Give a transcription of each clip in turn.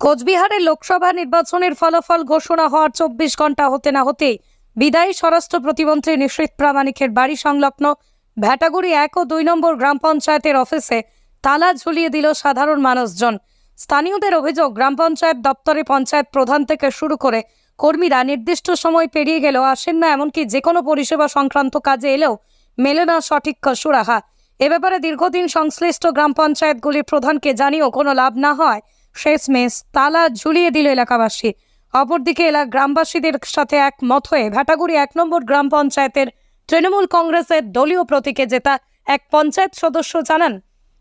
কোচবিহারের লোকসভা নির্বাচনের ফলাফল ঘোষণা হওয়ার চব্বিশ ঘণ্টা হতে না হতেই বিদায়ী স্বরাষ্ট্র প্রতিমন্ত্রী নিশ্চিত প্রামাণিকের বাড়ি সংলগ্ন ভ্যাটাগুড়ি এক ও দুই নম্বর গ্রাম পঞ্চায়েতের অফিসে তালা ঝুলিয়ে দিল সাধারণ মানুষজন। স্থানীয়দের অভিযোগ, গ্রাম পঞ্চায়েত দপ্তরে পঞ্চায়েত প্রধান থেকে শুরু করে কর্মীরা নির্দিষ্ট সময় পেরিয়ে গেলেও আসেন না, এমনকি যে কোনো পরিষেবা সংক্রান্ত কাজে এলেও মেলে না সঠিক সুরাহা। এ ব্যাপারে দীর্ঘদিন সংশ্লিষ্ট গ্রাম পঞ্চায়েতগুলির প্রধানকে জানিয়েও কোনো লাভ না হয় শেষমেশ তালা ঝুলিয়ে দিল এলাকাবাসী। অপরদিকে এলা গ্রামবাসীদের সাথে একমত হয়ে ভেটাগুড়ি এক নম্বর গ্রাম পঞ্চায়েতের তৃণমূল কংগ্রেসের দলীয় প্রতীকে জেতা এক পঞ্চায়েত সদস্য জানান,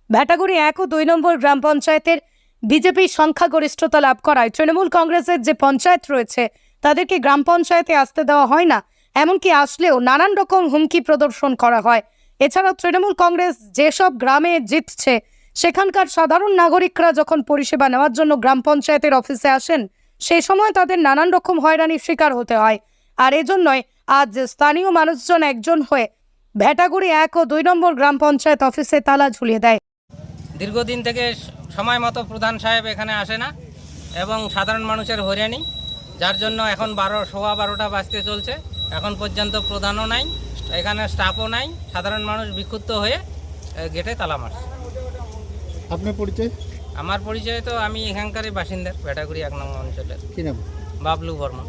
ভেটাগুড়ি এক ও দুই নম্বর গ্রাম পঞ্চায়েতের বিজেপির সংখ্যাগরিষ্ঠতা লাভ করায় তৃণমূল কংগ্রেসের যে পঞ্চায়েত রয়েছে, তাদেরকে গ্রাম পঞ্চায়েতে আসতে দেওয়া হয় না। এমনকি আসলেও নানান রকম হুমকি প্রদর্শন করা হয়। এছাড়াও তৃণমূল কংগ্রেস যেসব গ্রামে জিতছে সেখানকার সাধারণ নাগরিকরা যখন পরিষেবা নেওয়ার জন্য গ্রাম পঞ্চায়েতের অফিসে আসেন সেই সময় তাদের নানান রকম হয়রানির শিকার হতে হয়। আর এজন্যই আজ স্থানীয় মানুষজন একজন হয়ে ভেটাগুড়ি এক ও দুই নম্বর গ্রাম পঞ্চায়েত অফিসে তালা ঝুলিয়ে দেয়। দীর্ঘদিন থেকে সময় মতো প্রধান সাহেব এখানে আসে না এবং সাধারণ মানুষের হয়রানি, যার জন্য এখন বারো, সোয়া বারোটা বাজতে চলছে। এখন পর্যন্ত প্রধানও নাই, এখানে স্টাফও নাই। সাধারণ মানুষ বিক্ষুব্ধ হয়ে গেটে তালা মারছে। আপনার পরিচয়? আমার পরিচয় তো আমি এখানকারই বাসিন্দার ভেটাগুড়ি এক নম্বর অঞ্চলের। কি নাম? বাবলু বর্মা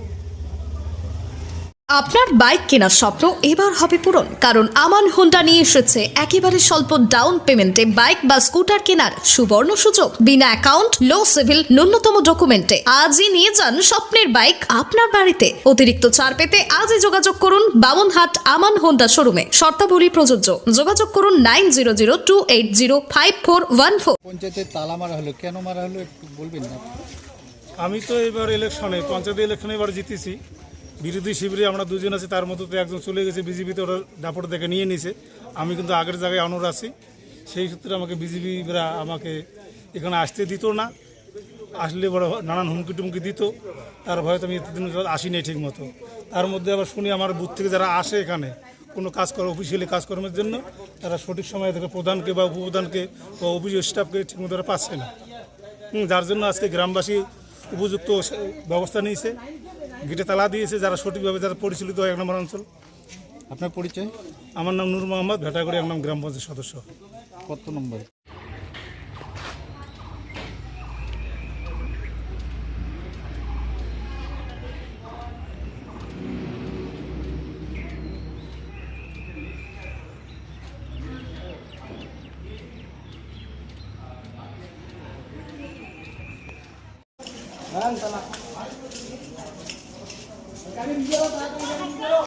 আপনার বাইক কেনার স্বপ্ন এবার হবে পূরণ কারণ আমান হোন্ডা নিয়ে এসেছে একেবারে স্বল্প ডাউন পেমেন্টে বাইক বা স্কুটার কেনার সুবর্ণ সুযোগ। বিনা অ্যাকাউন্ট লো সিভিল ন্যূনতম ডকুমেন্টে আজই নিয়ে যান স্বপ্নের বাইক আপনার বাড়িতে। অতিরিক্ত ছাড় পেতে আজই যোগাযোগ করুন বামনহাট আমান হোন্ডা শোরুমে শর্তাবলী প্রযোজ্য। যোগাযোগ করুন nine zero zero two eight zero five four one four পঞ্চায়েতের তালা মারা হলো কেন মারা হলো একটু বলবেন না? আমি তো এবার ইলেকশনে পঞ্চায়েত ইলেকশনে এবার জিতেছি। বিরোধী শিবিরে আমরা দুজন আছি, তার মধ্যে তো একজন চলে গেছে বিজেপিতে ওরা দাপট দেখে নিয়ে নিছে। আমি কিন্তু আগের জায়গায় অনর আছি। সেই সূত্রে আমাকে বিজেপিরা আমাকে এখানে আসতে দিত না। আসলে বড় নানান হুমকি টুমকি দিত। তার ভয়ে তো আমি এতদিন আসি নাই ঠিক মতো তার মধ্যে আবার শুনি আমার বুথ থেকে যারা আসে এখানে, কোনো কাজ করে অফিসিয়ালি কাজকর্মের জন্য, তারা সঠিক সময় থেকে প্রধানকে বা উপপ্রধানকে বা অফিস স্টাফকে ঠিকমতো তারা পাচ্ছে না। যার জন্য আজকে গ্রামবাসী উপযুক্ত ব্যবস্থা নিয়েছে। গেটে তালা দিয়েছে যারা সঠিকভাবে যারা পরিচালিত হয় এক নম্বর অঞ্চল। আপনার পরিচয়? আমার নাম নূর মোহাম্মদ ভেটাগড়ি এক নাম গ্রাম পঞ্চায়েত সদস্য। কত নম্বর? Ayan. Kanin biro, tatang kanin biro.